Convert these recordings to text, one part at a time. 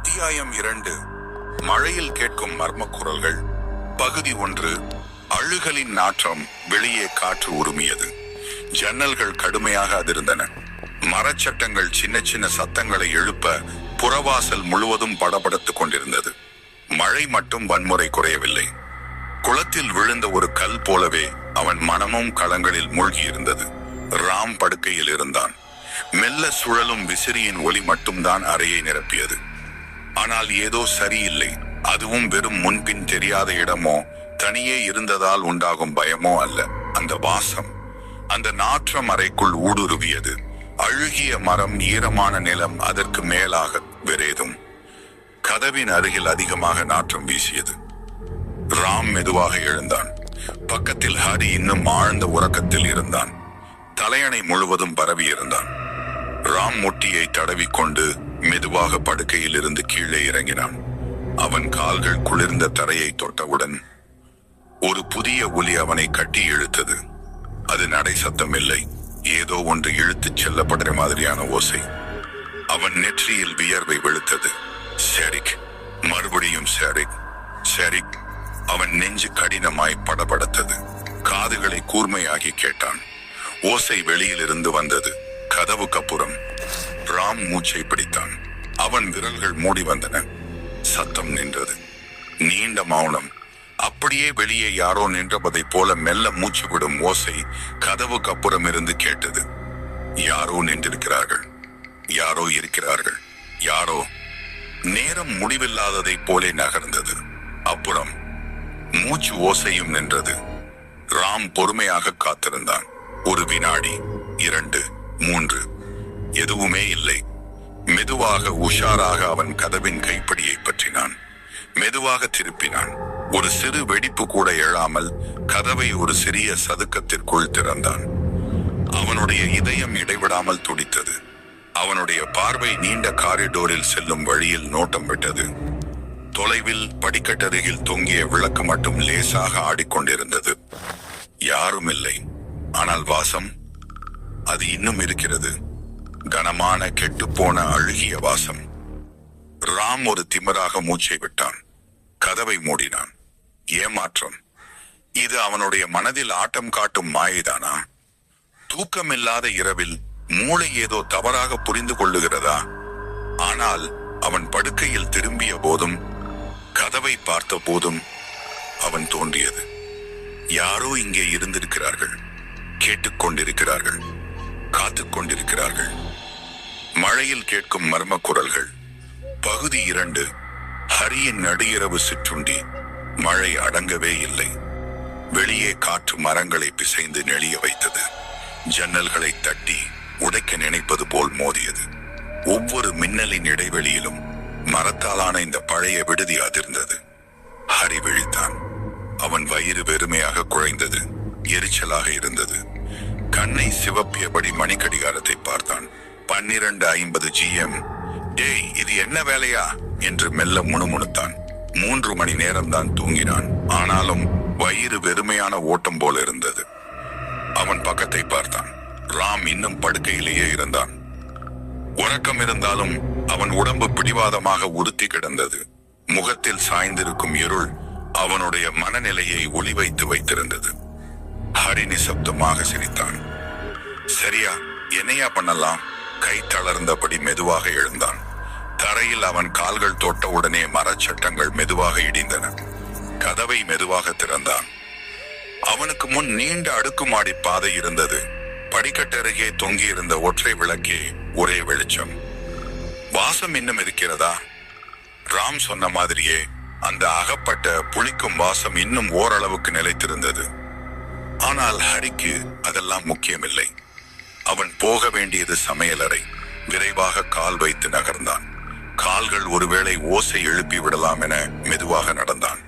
அத்தியாயம் இரண்டு. மழையில் கேட்கும் மர்ம குரல்கள் பகுதி ஒன்று அழுகலின் நாற்றம் வெளியே காற்று உருமியது. ஜன்னல்கள் கடுமையாக அதிர்ந்தன. மரச்சட்டங்கள் சின்ன சின்ன சத்தங்களை எழுப்ப புறவாசல் முழுவதும் படபடத்துக் கொண்டிருந்தது. மழை மட்டும் வன்முறை குறையவில்லை. குளத்தில் விழுந்த ஒரு கல் போலவே அவன் மனமும் களங்களில் மூழ்கியிருந்தது ராம் படுக்கையில் இருந்தான். மெல்ல சுழலும் விசிறியின் ஒலி மட்டும்தான் அறையை நிரப்பியது. ஆனால் ஏதோ சரியில்லை. அதுவும் வெறும் முன்பின் தெரியாத இடமோ தனியே இருந்ததால் உண்டாகும் பயமோ அல்ல. அந்த வாசம் அந்த நாற்றம் அறைக்குள் ஊடுருவியது. அழுகிய மரம் ஈரமான நிலம் அதற்கு மேலாக வேறேதும். கதவின் அருகில் அதிகமாக நாற்றம் வீசியது. ராம் மெதுவாக எழுந்தான். பக்கத்தில் ஹரி இன்னும் ஆழ்ந்த உறக்கத்தில் இருந்தான். தலையணை முழுவதும் பரவி இருந்தான். ராம் முட்டியை தடவிக்கொண்டு மெதுவாக படுக்கையில் இருந்து கீழே இறங்கினான். அவன் கால்கள் குளிர்ந்த தரையை தொட்டவுடன் ஒரு புதிய ஒலி அவனை கட்டி இழுத்தது. அது நடை சத்தம் இல்லை. ஏதோ ஒன்று இழுத்துச் செல்லப்படுற மாதிரியான ஓசை. அவன் நெற்றியில் வியர்வை வெளுத்தது. செரிக் மறுபடியும் செரிக் செரிக் அவன் நெஞ்சு கடினமாய் படபடத்தது. காதுகளை கூர்மையாகி கேட்டான். ஓசை வெளியிலிருந்து வந்தது. கதவுக்கப்புறம் ராம் மூச்சை பிடித்தான். அவன் விரல்கள் மூடி வந்தன. சத்தம் நின்றது. நீண்ட மௌனம். அப்படியே வெளியே யாரோ நின்றபதைப் போல மெல்ல மூச்சு விடும் ஓசை கதவுக்கு அப்புறம் இருந்து கேட்டது. யாரோ நின்றிருக்கிறார்கள். யாரோ இருக்கிறார்கள். யாரோ? நேரம் முடிவில்லாததைப் போலே நகர்ந்தது. அப்புறம் மூச்சு ஓசையும் நின்றது. ராம் பொறுமையாக காத்திருந்தான். ஒரு வினாடி இரண்டு மூன்று எதுவுமே இல்லை. மெதுவாக உஷாராக அவன் கதவின் கைப்பிடியை பற்றினான். மெதுவாக திருப்பினான். ஒரு சிறு வெடிப்பு கூட எழாமல் கதவை ஒரு சிறிய சதுக்கத்திற்குள் திறந்தான். அவனுடைய இதயம் இடைவிடாமல் துடித்தது. அவனுடைய பார்வை நீண்ட காரிடோரில் செல்லும் வழியில் நோட்டம் விட்டது. தொலைவில் படிக்கட்டருகில் தொங்கிய விளக்கு மட்டும் லேசாக ஆடிக்கொண்டிருந்தது. யாரும் இல்லை. ஆனால் வாசம் அது இன்னும் இருக்கிறது. கனமான கெட்டுப்போன அழுகிய வாசம். ராம் ஒரு திமிராக மூச்சை விட்டான். கதவை மூடினான். ஏமாற்றம். இது அவனுடைய மனதில் ஆட்டம் காட்டும் மாயைதானா? தூக்கமில்லாத இரவில் மூளை ஏதோ தவறாக புரிந்து கொள்ளுகிறதா? ஆனால் அவன் படுக்கையில் திரும்பிய போதும் கதவை பார்த்த போதும் அவன் தோன்றியது. யாரோ இங்கே இருந்திருக்கிறார்கள். கேட்டுக்கொண்டிருக்கிறார்கள். காத்துக்கொண்டிருக்கிறார்கள். மழையில் கேட்கும் மர்ம குரல்கள் பகுதி இரண்டு. ஹரியின் நடுஇரவு சிற்றுண்டி. மழை அடங்கவே இல்லை. வெளியே காற்று மரங்களை பிசைந்து நெளிய வைத்தது. ஜன்னல்களை தட்டி உடைக்க நினைப்பது போல் மோதியது. ஒவ்வொரு மின்னலின் இடைவெளியிலும் மரத்தாலான இந்த பழைய விடுதி அதிர்ந்தது. ஹரி விழித்தான். அவன் வயிறு வெறுமையாக குழைந்தது. எரிச்சலாக இருந்தது. கண்ணை சிவப்பியபடி மணிக்கடிகாரத்தை பார்த்தான். பன்னிரண்டு ஐம்பது ஜிஎம் டேய் இது என்ன வேலையா? என்று மெல்ல முணுமுணுத்தான். மூன்று மணி நேரம் தான் தூங்கினான். ஆனாலும் வயிறு வெறுமையான ஓட்டம் போல இருந்தது. அவன் பக்கத்தை பார்த்தான். ராம் இன்னும் படுக்கையிலேயே இருந்தான். உறக்கம் இருந்தாலும் அவன் உடம்பு பிடிவாதமாக உறுத்தி கிடந்தது. முகத்தில் சாய்ந்திருக்கும் இருள் அவனுடைய மனநிலையை ஒளி வைத்து வைத்திருந்தது. ஹரி நிசப்தமாக சிரித்தான். சரியா என்னையா பண்ணலாம்? கை தளர்ந்தபடி மெதுவாக எழுந்தான். தரையில் அவன் கால்கள் தொட்ட உடனே மரச்சட்டங்கள் மெதுவாக இடிந்தன. கதவை மெதுவாக திறந்தான். அவனுக்கு முன் நீண்ட அடுக்குமாடி பாதை இருந்தது. படிக்கட்டருகே தொங்கியிருந்த ஒற்றை விளக்கே ஒரே வெளிச்சம். வாசம் இன்னும் இருக்கிறதா? ராம் சொன்ன மாதிரியே அந்த அகப்பட்ட புளிக்கும் வாசம் இன்னும் ஓரளவுக்கு நிலைத்திருந்தது. ஆனால் ஹரிக்கு அதெல்லாம் முக்கியமில்லை. அவன் போக வேண்டியது சமையலறை. விரைவாக கால் வைத்து நகர்ந்தான். கால்கள் ஒருவேளை ஓசை எழுப்பி விடலாம் என மெதுவாக நடந்தான்.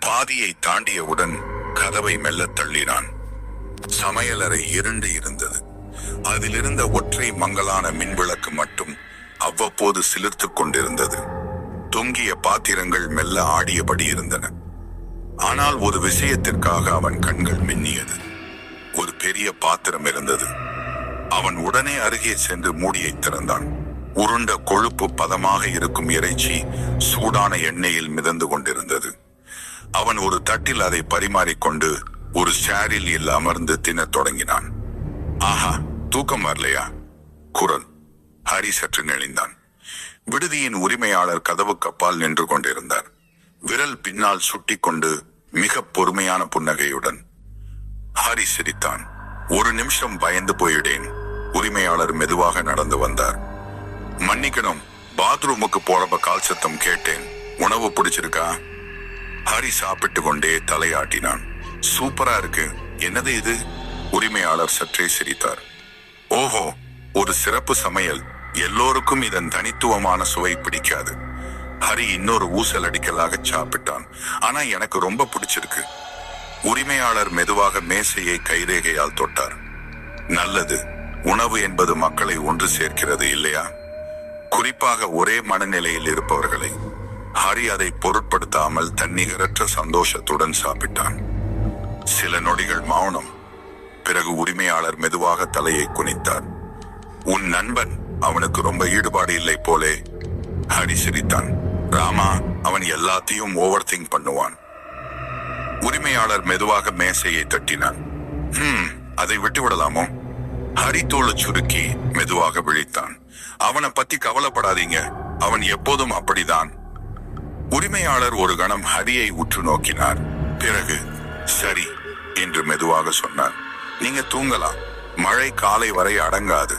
பாதியை தாண்டியவுடன் கதவை மெல்ல தள்ளினான். சமையலறை இருண்டு இருந்தது. அதிலிருந்த ஒற்றை மங்கலான மின்விளக்கு மட்டும் அவ்வப்போது சிலிர்த்துக் கொண்டிருந்தது. தொங்கிய பாத்திரங்கள் மெல்ல ஆடியபடி இருந்தன. ஆனால் ஒரு விஷயத்திற்காக அவன் கண்கள் மின்னியது. ஒரு பெரிய பாத்திரம் இருந்தது. அவன் உடனே அருகே சென்று மூடியை திறந்தான். உருண்ட கொழுப்பு பதமாக இருக்கும் இறைச்சி சூடான எண்ணெயில் மிதந்து கொண்டிருந்தது. அவன் ஒரு தட்டில் அதை பரிமாறிக்கொண்டு ஒரு சேரில் அமர்ந்து தின்னத் தொடங்கினான். ஆஹா தூக்கம் வரலையா? குரல். ஹரி சற்று நெளிந்தான். விடுதியின் உரிமையாளர் கதவு கப்பால் நின்று கொண்டிருந்தார். விரல் பின்னால் சுட்டிக்கொண்டு மிக பொறுமையான புன்னகையுடன் ஹரி சிரித்தான். ஒரு நிமிஷம் பயந்து போயிடேன். உரிமையாளர் மெதுவாக நடந்து வந்தார். மன்னிக்கணும். பாத்ரூமுக்கு போறப்ப கால் சத்தம் கேட்டேன். உணவு பிடிச்சிருக்கா? ஹரி சாப்பிட்டு கொண்டே தலையாட்டினான். சூப்பரா இருக்கு. என்னது இது? உரிமையாளர் சற்றே சிரித்தார். ஓஹோ. ஒரு சிறப்பு சமையல். எல்லோருக்கும் இதன் தனித்துவமான சுவை பிடிக்காது. ஹரி இன்னொரு ஊசல் அடிக்கலாக சாப்பிட்டான். ஆனா எனக்கு ரொம்ப பிடிச்சிருக்கு. உரிமையாளர் மெதுவாக மேசையை கைரேகையால் தொட்டார். நல்லது. உணவு என்பது மக்களை ஒன்று சேர்க்கிறது இல்லையா? குறிப்பாக ஒரே மனநிலையில் இருப்பவர்களை. ஹரி அதை பொருட்படுத்தாமல் தன்னிகரற்ற சந்தோஷத்துடன் சாப்பிட்டான். சில நொடிகள் மௌனம். பிறகு உரிமையாளர் மெதுவாக தலையை குனித்தார். உன் நண்பன் அவனுக்கு ரொம்ப ஈடுபாடு இல்லை போலே ஹரி சிரித்தான். ராமா அவன் எல்லாத்தையும் ஓவர் திங்க் பண்ணுவான். உரிமையாளர் மெதுவாக மேசையை தட்டினான். அதை விட்டு விடலாமோ ஹரி சுருக்கி மெதுவாக விழித்தான். அவனை பத்தி கவலைப்படாதீங்க. அவன் எப்போதும் அப்படிதான். உரிமையாளர் ஒரு கணம் ஹரியை உற்று நோக்கினார். பிறகு சரி என்று மெதுவாக சொன்னார். நீங்க தூங்கலாம். மழை காலை வரை அடங்காது.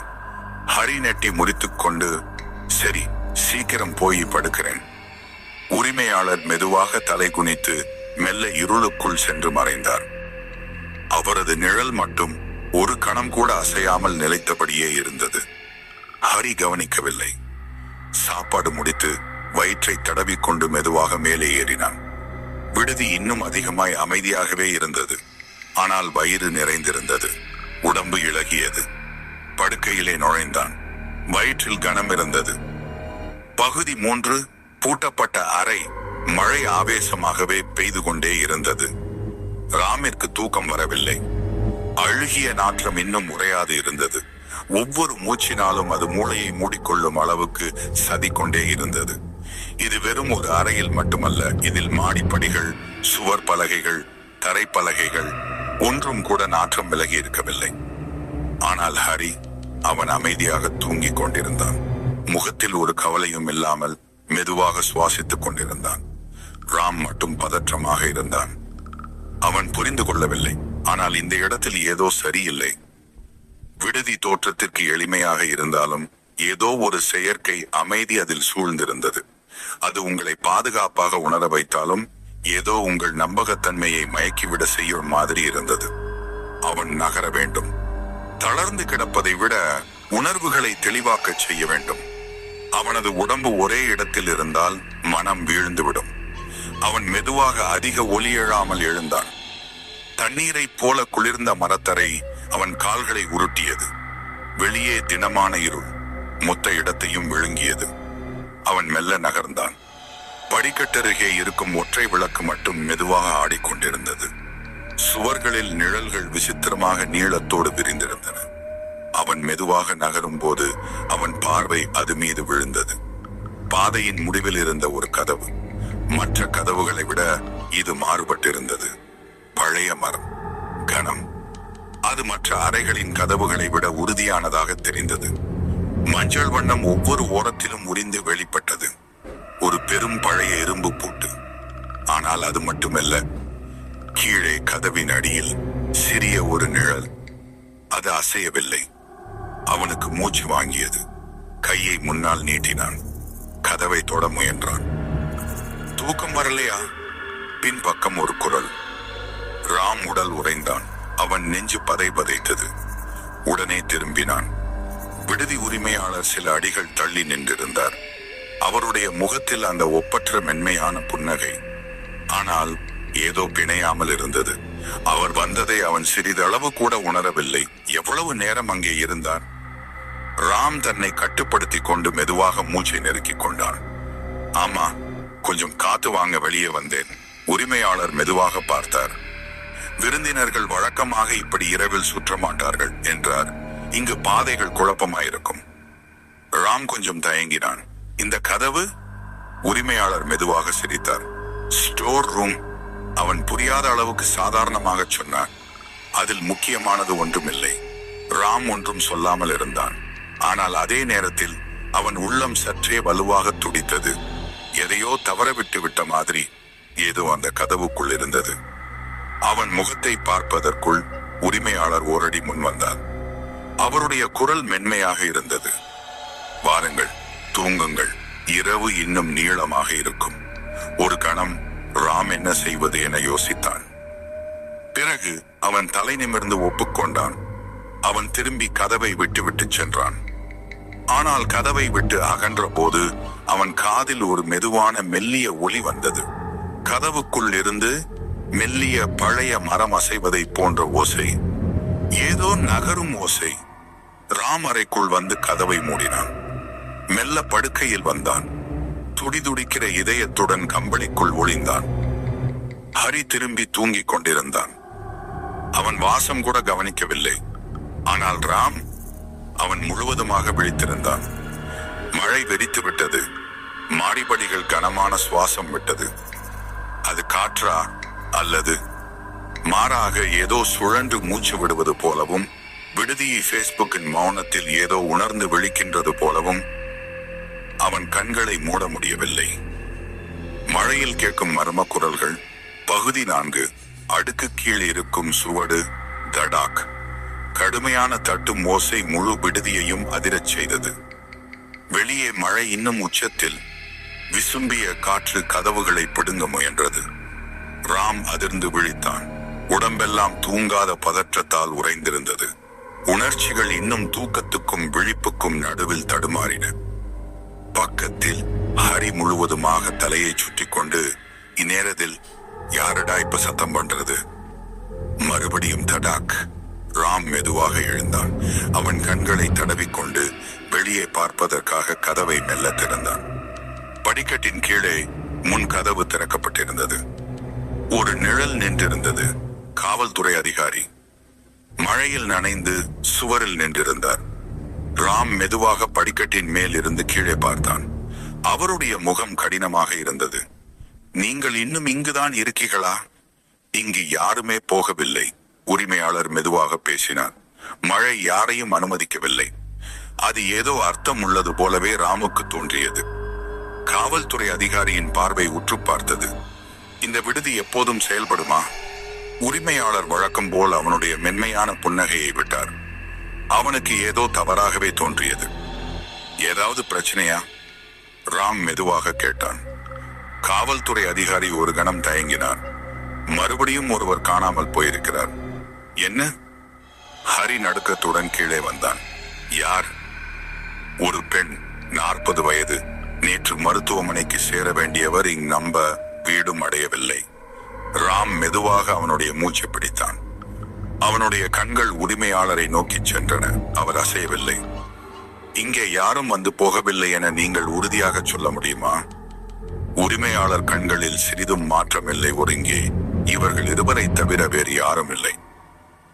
ஹரி நெட்டி முறித்துக்கொண்டு சரி சீக்கிரம் போய் படுக்கிறேன். உரிமையாளர் மெதுவாக தலை குனித்து மெல்ல இருளுக்குள் சென்று மறைந்தார். அவரது நிழல் மட்டும் ஒரு கணம் கூட அசையாமல் நிலைத்தபடியே இருந்தது. ஹரி கவனிக்கவில்லை. சாப்பாடு முடித்து வயிற்றை தடவிக்கொண்டு மெதுவாக மேலே ஏறினான். விடுதி இன்னும் அதிகமாய் அமைதியாகவே இருந்தது. ஆனால் வயிறு நிறைந்திருந்தது. உடம்பு இழகியது படுக்கையிலே நுழைந்தான். வயிற்றில் கனம் இருந்தது. பகுதி மூன்று பூட்டப்பட்ட அறை மழை ஆவேசமாகவே பெய்து கொண்டே இருந்தது. ராமிற்கு தூக்கம் வரவில்லை. அழுகிய நாற்றம் இன்னும் உறையாது இருந்தது. ஒவ்வொரு மூச்சினாலும் அது மூளையை மூடிக்கொள்ளும் அளவுக்கு சதி கொண்டே இருந்தது. இது வெறும் ஒரு அறையில் மட்டுமல்ல இதில் மாடிப்படிகள் சுவர் பலகைகள் தரைப்பலகைகள் ஒன்றும் கூட நாற்றம் விலகி இருக்கவில்லை. ஆனால் ஹரி அவன் அமைதியாக தூங்கிக் கொண்டிருந்தான். முகத்தில் ஒரு கவலையும் இல்லாமல் மெதுவாக சுவாசித்துக் கொண்டிருந்தான். ராம் மட்டும் பதற்றமாக இருந்தான். அவன் புரிந்து கொள்ளவில்லை. ஆனால் இந்த இடத்தில் ஏதோ சரியில்லை. விடுதி தோற்றத்திற்கு எளிமையாக இருந்தாலும் ஏதோ ஒரு செயற்கை அமைதி அதில் சூழ்ந்திருந்தது. அது உங்களை பாதுகாப்பாக உணர வைத்தாலும் ஏதோ உங்கள் நம்பகத்தன்மையை மயக்கிவிட செய்யும் மாதிரி இருந்தது. அவன் நகர வேண்டும். தளர்ந்து கிடப்பதை விட உணர்வுகளை தெளிவாக்கச் செய்ய வேண்டும். அவனது உடம்பு ஒரே இடத்தில் இருந்தால் மனம் வீழ்ந்துவிடும். அவன் மெதுவாக அதிக ஒலி எழாமல் எழுந்தான். தண்ணீரைப் போல குளிர்ந்த மரத்தரை அவன் கால்களை உருட்டியது. வெளியே தினமான இருள் மொத்த இடத்தையும் விழுங்கியது. அவன் மெல்ல நகர்ந்தான். படிக்கட்டருகே இருக்கும் ஒற்றை விளக்கு மட்டும் மெதுவாக ஆடிக்கொண்டிருந்தது. சுவர்களில் நிழல்கள் விசித்திரமாக நீளத்தோடு விரிந்திருந்தன. அவன் மெதுவாக நகரும் போது அவன் பார்வை அது மீது விழுந்தது. பாதையின் முடிவில் இருந்த ஒரு கதவு. மற்ற கதவுகளை விட இது மாறுபட்டிருந்தது. பழைய மரம் கனம் அது மற்ற அறைகளின் கதவுகளை விட உறுதியானதாக தெரிந்தது. மஞ்சள் வண்ணம் ஒவ்வொரு ஓரத்திலும் உரிந்து வெளிப்பட்டது. ஒரு பெரும் பழைய இரும்பு பூட்டு. ஆனால் அது மட்டுமல்ல கீழே கதவின் அடியில் சிறிய ஒரு நிழல். அது அசையவில்லை. அவனுக்கு மூச்சு வாங்கியது. கையை முன்னால் நீட்டினான். கதவை தொட முயன்றான். தூக்கம் வரலையா? பின்பக்கம் ஒரு குரல். ராம் உடல் உறைந்தான். அவன் நெஞ்சு பதை பதைத்தது உடனே திரும்பினான். விடுதி உரிமையாளர் சில அடிகள் தள்ளி நின்றிருந்தார். அவருடைய முகத்தில் அந்த ஒப்பற்ற மென்மையான புன்னகை. ஆனால் ஏதோ பிணையாமல் இருந்தது. அவர் வந்ததை அவன் சிறிதளவு கூட உணரவில்லை. எவ்வளவு நேரம் அங்கே இருந்தார்? ராம் தன்னை கட்டுப்படுத்திக் கொண்டு மெதுவாக மூச்சை நெருக்கிக் கொண்டான். ஆமா கொஞ்சம் காத்து வாங்க வெளியே வந்தேன். உரிமையாளர் மெதுவாக பார்த்தார். விருந்தினர்கள் வழக்கமாக இப்படி இரவில் சுற்ற மாட்டார்கள் என்றார். இங்கு பாதைகள் குழப்பமாயிருக்கும். ராம் கொஞ்சம் தயங்கினான். இந்த கதவு? உரிமையாளர் மெதுவாக சிரித்தார். ஸ்டோர் ரூம் அவன் புரியாத அளவுக்கு சாதாரணமாக சொன்னான். அதில் முக்கியமானது ஒன்றுமில்லை. ராம் ஒன்றும் சொல்லாமல் இருந்தான். ஆனால் அதே நேரத்தில் அவன் உள்ளம் சற்றே வலுவாக துடித்தது. எதையோ தவறவிட்டு விட்ட மாதிரி ஏதோ அந்த கதவுக்குள் இருந்தது. அவன் முகத்தை பார்ப்பதற்குள் உரிமையாளர் ஓரடி முன் வந்தார். அவருடைய குரல் மென்மையாக இருந்தது. வாருங்கள் தூங்குங்கள். இரவு இன்னும் நீளமாக இருக்கும். ஒரு கணம் ராம் என்ன செய்வது என யோசித்தான். பிறகு அவன் தலை நிமிர்ந்து ஒப்புக்கொண்டான். அவன் திரும்பி கதவை விட்டு விட்டு சென்றான். ஆனால் கதவை விட்டு அகன்ற போது அவன் காதில் ஒரு மெதுவான மெல்லிய ஒளி வந்தது. கதவுக்குள் இருந்து மெல்லிய பழைய மரம் அசைவதை போன்ற ஓசை. ஏதோ நகரும் ஓசை. ராம் அறைக்குள் வந்து கதவை மூடினான். மெல்ல படுக்கையில் வந்தான். துடிதுடிக்கிற இதயத்துடன் கம்பளிக்குள் ஒளிந்தான். ஹரி திரும்பி தூங்கிக் கொண்டிருந்தான். அவன் வாசம் கூட கவனிக்கவில்லை. ஆனால் ராம் அவன் முழுவதுமாக விழித்திருந்தான். மழை வெறித்து விட்டது. மாடிபடிகள் கனமான சுவாசம் விட்டது. அது காற்றா அல்லது மாறாக ஏதோ சுழன்று மூச்சு விடுவது போலவும் விடுதியை ஃபேஸ்புக்கின் மௌனத்தில் ஏதோ உணர்ந்து விழிக்கின்றது போலவும் அவன் கண்களை மூட முடியவில்லை. மழையில் கேட்கும் மர்ம குரல்கள் பகுதி நான்கு அடுக்கு கீழ் இருக்கும் சுவடு தடாக். கடுமையான தட்டும் ஓசை முழு விடுதியையும் அதிரச் செய்தது. வெளியே மழை இன்னும் உச்சத்தில் விசும்பிய காற்று கதவுகளை பிடுங்க முயன்றது. ராம் அதிர்ந்து விழித்தான். உடம்பெல்லாம் தூங்காத பதற்றத்தால் உறைந்திருந்தது. உணர்ச்சிகள் இன்னும் தூக்கத்துக்கும் விழிப்புக்கும் நடுவில் தடுமாறின. பக்கத்தில் ஹரி முழுவதுமாக தலையை சுற்றி கொண்டு இந்நேரத்தில் யாரடா இப்ப சத்தம் பண்றது? மறுபடியும் தடாக் ராம் மெதுவாக எழுந்தான். அவன் கண்களை தடவிக்கொண்டு வெளியே பார்ப்பதற்காக கதவை மெல்ல திறந்தான். படிக்கட்டின் கீழே முன் கதவு திறக்கப்பட்டிருந்தது. ஒரு நிழல் நின்றிருந்தது. காவல்துறை அதிகாரி மழையில் நனைந்து சுவரில் நின்றிருந்தார். ராம் மெதுவாக படிக்கட்டின் மேல் இருந்து கீழே பார்த்தான். அவருடைய முகம் கடினமாக இருந்தது. நீங்கள் இன்னும் இங்குதான் இருக்கீர்களா? இங்கு யாருமே போகவில்லை உரிமையாளர் மெதுவாக பேசினார். மழை யாரையும் அனுமதிக்கவில்லை. அது ஏதோ அர்த்தம் உள்ளது போலவே ராமுக்கு தோன்றியது. காவல்துறை அதிகாரியின் பார்வை உற்று பார்த்தது. இந்த விடுதி எப்போதும் செயல்படுமா? உரிமையாளர் வழக்கம் போல் அவனுடைய மென்மையான புன்னகையை விட்டார். அவனுக்கு ஏதோ தவறாகவே தோன்றியது. ஏதாவது பிரச்சனையா? ராம் மெதுவாக கேட்டான். காவல்துறை அதிகாரி ஒரு கணம் தயங்கினார். மறுபடியும் ஒருவர் காணாமல் போயிருக்கிறார். என்ன? ஹரி நடுக்கத்துடன் கீழே வந்தான். யார்? ஒரு பெண் நாற்பது வயது நேற்று மருத்துவமனைக்கு சேர வேண்டியவர் இங் நம்ப வீடும் அடையவில்லை. ராம் மெதுவாக அவனுடைய மூச்சை பிடித்தான். அவனுடைய கண்கள் உரிமையாளரை நோக்கிச் சென்றன. அவர் அசையவில்லை. இங்கே யாரும் வந்து போகவில்லை என நீங்கள் உறுதியாக சொல்ல முடியுமா? உரிமையாளர் கண்களில் சிறிதும் மாற்றமில்லை ஒருங்கே. இவர்கள் இருவரை தவிர வேறு யாரும் இல்லை.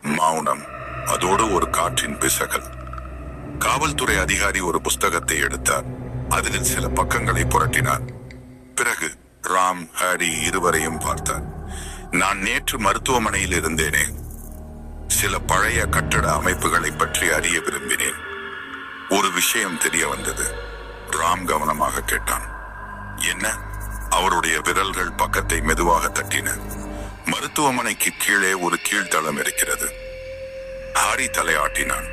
மௌனம். அதோடு ஒரு காற்றின் பிசகல். காவல்துறை அதிகாரி ஒரு புஸ்தகத்தை எடுத்தார். அதில் சில பக்கங்களை புரட்டினார். பிறகு ராம் ஹரி இருவரையும் பார்த்தார். நான் நேற்று மருத்துவமனையில் இருந்தேனே. சில பழைய கட்டட அமைப்புகளை பற்றி அறிய விரும்பினேன். ஒரு விஷயம் தெரிய வந்தது. ராம் கவனமாக கேட்டான். என்ன? அவருடைய விரல்கள் பக்கத்தை மெதுவாக தட்டின. மருத்துவமனைக்கு கீழே ஒரு கீழ்த்தளம் இருக்கிறது. ஹாரி தலையாட்டினான்.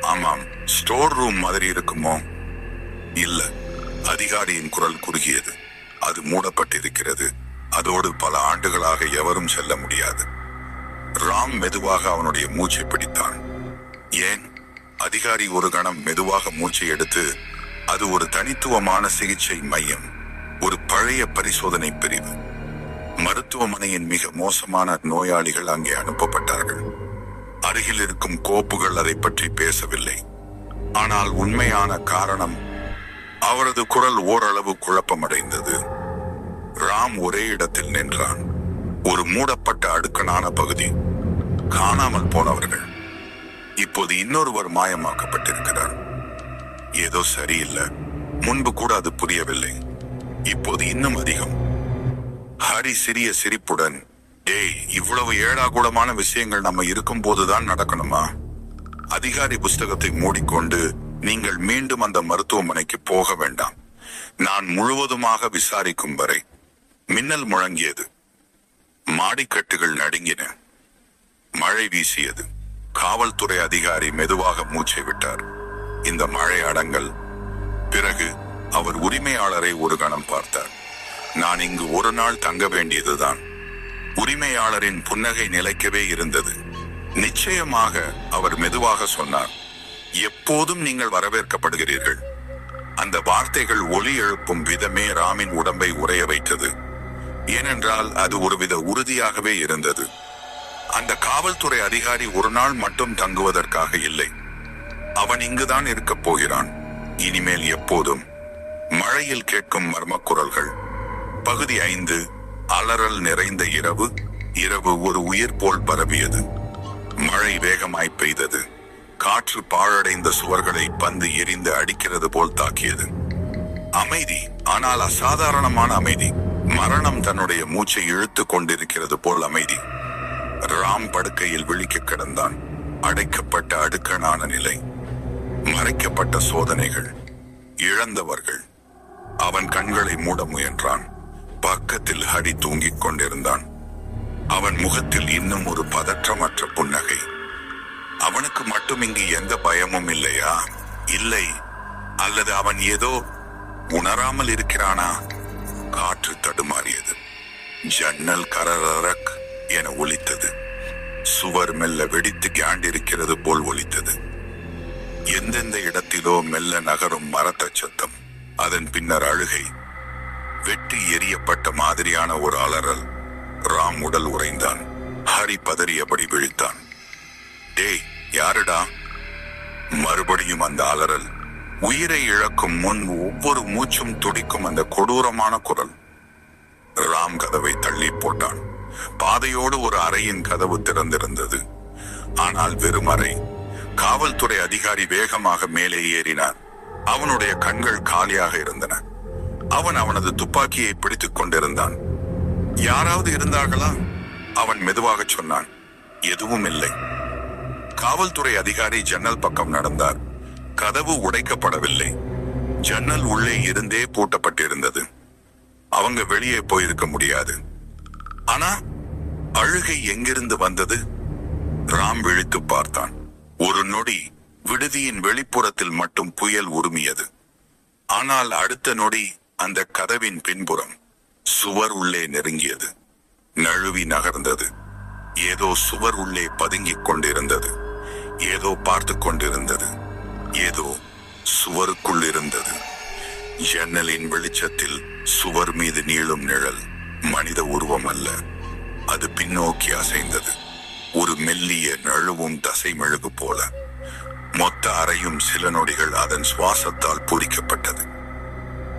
ஆமாம் ஸ்டோர் ரூம் மாதிரி இருக்குமோ? இல்ல. அதிகாரியின் குரல் குறுகியது. அது மூடப்பட்டிருக்கிறது. அதோடு பல ஆண்டுகளாக எவரும் செல்ல முடியாது. ராம் மெதுவாக அவனுடைய மூச்சை பிடித்தான். ஏன்? அதிகாரி ஒரு கணம் மெதுவாக மூச்சை எடுத்து அது ஒரு தனித்துவமான சிகிச்சை மையம் ஒரு பழைய பரிசோதனை பிரிவு. மருத்துவமனையின் மிக மோசமான நோயாளிகள் அங்கே அனுப்பப்பட்டார்கள். அருகில் இருக்கும் கோப்புகள் அதை பற்றி பேசவில்லை. ஆனால் உண்மையான காரணம் அவரது குரல் ஓரளவு குழப்பமடைந்தது. ராம் ஒரே இடத்தில் நின்றான். ஒரு மூடப்பட்ட அடுக்கனான பகுதி. காணாமல் போனவர்கள். இப்போது இன்னொருவர் மாயமாக்கப்பட்டிருக்கிறார். ஏதோ சரியில்லை. முன்பு கூட அது புரியவில்லை. இப்போது இன்னும் அதிகம். ஹரி சிறிய சிரிப்புடன் டேய் இவ்வளவு ஏழாகூடமான விஷயங்கள் நம்ம இருக்கும் போதுதான் நடக்கணுமா? அதிகாரி புஸ்தகத்தை மூடிக்கொண்டு நீங்கள் மீண்டும் அந்த மருத்துவமனைக்கு போக வேண்டாம். நான் முழுவதுமாக விசாரிக்கும் வரை மின்னல் முழங்கியது. மாடிக்கட்டுகள் நடுங்கின. மழை வீசியது. காவல்துறை அதிகாரி மெதுவாக மூச்சை விட்டார். இந்த மழை அடங்கல் பிறகு அவர் உரிமையாளரை ஒரு கணம் பார்த்தார். நான் இங்கு ஒரு நாள் தங்க வேண்டியதுதான். உரிமையாளரின் புன்னகை நிலைக்கவே இருந்தது. நிச்சயமாக அவர் மெதுவாக சொன்னார். எப்போதும் நீங்கள் வரவேற்கப்படுகிறீர்கள். அந்த வார்த்தைகள் ஒலி எழுப்பும் விதமே ராமின் உடம்பை உறைய வைத்தது. ஏனென்றால் அது ஒருவித உறுதியாகவே இருந்தது. அந்த காவல்துறை அதிகாரி ஒரு நாள் மட்டும் தங்குவதற்காக இல்லை. அவன் இங்குதான் இருக்கப் போகிறான். இனிமேல் எப்போதும் மழையில் கேட்கும் மர்ம குரல்கள் பகுதி ஐந்து அலறல் நிறைந்த இரவு. இரவு ஒரு உயிர் போல் பரவியது. மழை வேகமாய் பெய்தது. காற்று பாழடைந்த சுவர்களை பந்து எரிந்து அடிக்கிறது போல் தாக்கியது. அமைதி. ஆனால் அசாதாரணமான அமைதி. மரணம் தன்னுடைய மூச்சை இழுத்து கொண்டிருக்கிறது போல் அமைதி. ராம் படுக்கையில் விழிக்க கிடந்தான். அடைக்கப்பட்ட அடுக்கனான நிலை. மறைக்கப்பட்ட சோதனைகள். இழந்தவர்கள். அவன் கண்களை மூட முயன்றான். பக்கத்தில் ஹரி தூங்கிக் கொண்டிருந்தான். அவன் முகத்தில் இன்னும் ஒரு பதற்றமற்ற புன்னகை. அவனுக்கு மட்டும் இங்கு எந்த பயமும் இல்லையா? இல்லை. அல்லது அவன் ஏதோ உணராமல் இருக்கிறானா? காற்று தடுமாறியது. ஜன்னல் கரரக் என ஒலித்தது. சுவர் மெல்ல வெடித்து கேண்டிருக்கிறது போல் ஒலித்தது. எந்தெந்த இடத்திலோ மெல்ல நகரும் மரத்த சத்தம் அதன் பின்னர் அழுகை. வெட்டி எரியப்பட்ட மாதிரியான ஒரு அலறல். ராம் உடல் உறைந்தான். ஹரி பதறியபடி விழித்தான். டேய் யாருடா? மறுபடியும் அந்த அலறல். உயிரை இழக்கும் முன் ஒவ்வொரு மூச்சும் துடிக்கும் அந்த கொடூரமான குரல். ராம் கதவை தள்ளி போட்டான். பாதையோடு ஒரு அறையின் கதவு திறந்திருந்தது. ஆனால் வெறும் அறை. காவல்துறை அதிகாரி வேகமாக மேலே ஏறினார். அவனுடைய கண்கள் காலியாக இருந்தன. அவன் அவனது துப்பாக்கியை பிடித்துக் கொண்டிருந்தான். யாராவது இருந்தார்களா? அவன் மெதுவாக சொன்னான். எதுவும் இல்லை. காவல்துறை அதிகாரி ஜன்னல் பக்கம் நடந்தார். கதவு உடைக்கப்படவில்லை. ஜன்னல் உள்ளே இருந்தே பூட்டப்பட்டிருந்தது. அவங்க வெளியே போயிருக்க முடியாது. ஆனா அழுகை எங்கிருந்து வந்தது? ராம் விழித்து பார்த்தான். ஒரு நொடி விடுதியின் வெளிப்புறத்தில் மட்டும் புயல் உருமியது. ஆனால் அடுத்த நொடி அந்த கதவின் பின்புறம் சுவர் உள்ளே நெருங்கியது. நழுவி நகர்ந்தது. ஏதோ சுவர் உள்ளே பதுங்கிக் கொண்டிருந்தது. ஏதோ பார்த்து கொண்டிருந்தது. ஏதோ சுவருக்குள் இருந்தது. ஜன்னலின் வெளிச்சத்தில் சுவர் மீது நீளும் நிழல் மனித உருவம் அல்ல. அது பின்னோக்கி அசைந்தது. ஒரு மெல்லிய நழுவும் தசை மெழுகு போல. மொத்த அறையும் சில நொடிகள் அதன் சுவாசத்தால் பூரிக்கப்பட்டது.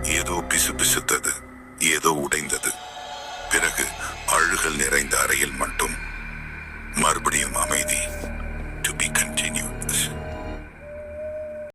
ஏதோ பிசு பிசுத்தது ஏதோ உடைந்தது. பிறகு அழுகல் நிறைந்த அறையில் மட்டும் மறுபடியும் அமைதி. to be continued.